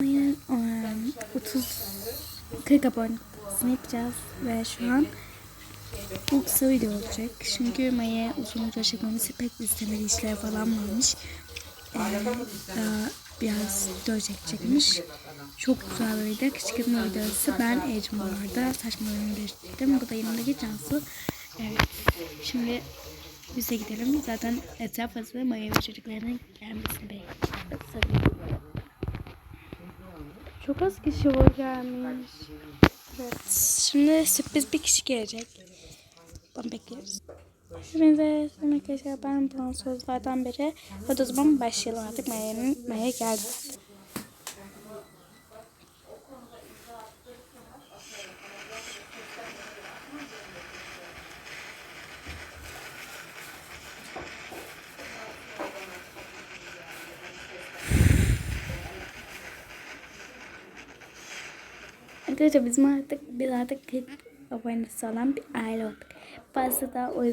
Maya'nın em, 30 40 abonesini yapacağız ve şu an bu kısa video olacak. Çünkü Maya uzun video çekmemizi pek istemediği işler falan varmış. Ee, daha biraz video çekecekmiş. Çok güzel bir video. Bir videosu. Ben arada. Saçmalarımı değiştirdim. Bu da yanımdaki Cansu. Evet. Şimdi bize gidelim. Zaten etraf hazır. Maya ve çocuklarının gelmesini bekliyoruz. Çok az kişi var gelmiş. Evet. Şimdi sürpriz bir kişi gelecek. Ben bekliyoruz. Hepinize selam arkadaşlar. Ben bu sözlerden beri. Hadi o zaman başlayalım artık. Maya'nın Maya geldi. Arkadaşlar bizim artık biz artık 40 abonesi olan bir aile olduk. Fazla da o.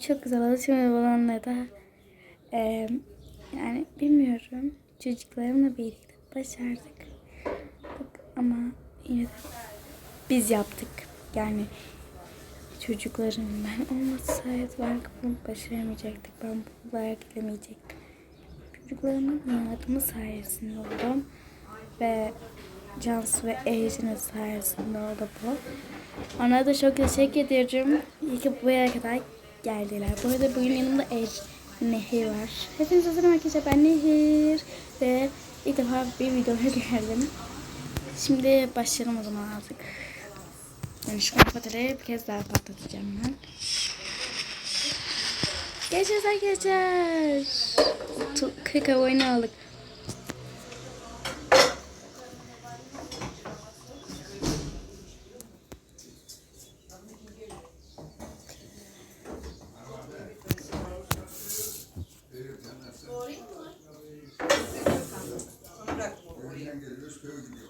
Çok güzel oldu. Şimdi balonla da eee, yani bilmiyorum. Çocuklarımla birlikte başardık. Ama yine de biz yaptık. Yani çocuklarım ben olmasaydı belki bunu başaramayacaktık. Ben buralara gelemeyecektim. Çocuklarımın yardımı sayesinde oldum. Ve Cansu ve Ejin'in sayesinde oldu bu. Ona da çok teşekkür ediyorum. İyi ki buraya kadar geldiler. Bu arada bugün yanımda Ej, Nehir var. Hepinize selam arkadaşlar. Ben Nehir. Ve ilk defa bir videoya geldim. Şimdi başlayalım o zaman artık. Yani şu kafateleri bir kez daha patlatacağım ben. Geçeceğiz arkadaşlar. Tu- 40 abone olduk. do to you.